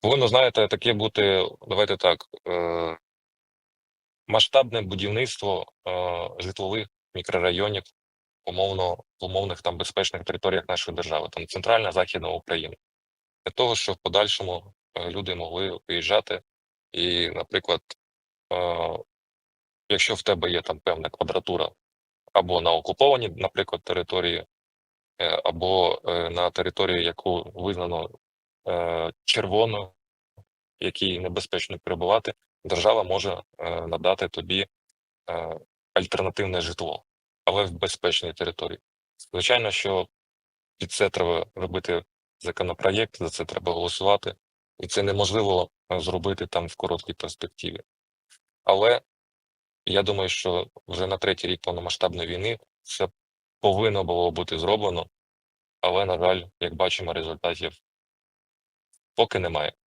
Повинно, знаєте, таке бути, давайте так, е, масштабне будівництво е, житлових мікрорайонів, умовно, умовних там безпечних територіях нашої держави, там центральна західна Україна, для того, щоб в подальшому е, люди могли виїжджати і, наприклад, якщо в тебе є там певна квадратура або на окупованій, наприклад, території, або на території, яку визнано е, червоною, якій небезпечно перебувати, держава може е, надати тобі е, альтернативне житло, але в безпечній території. Звичайно, що під це треба робити законопроєкт, за це треба голосувати, і це неможливо зробити там в короткій перспективі. Але я думаю, що вже на третій рік повномасштабної війни це повинно було бути зроблено, але, на жаль, як бачимо, результатів поки немає.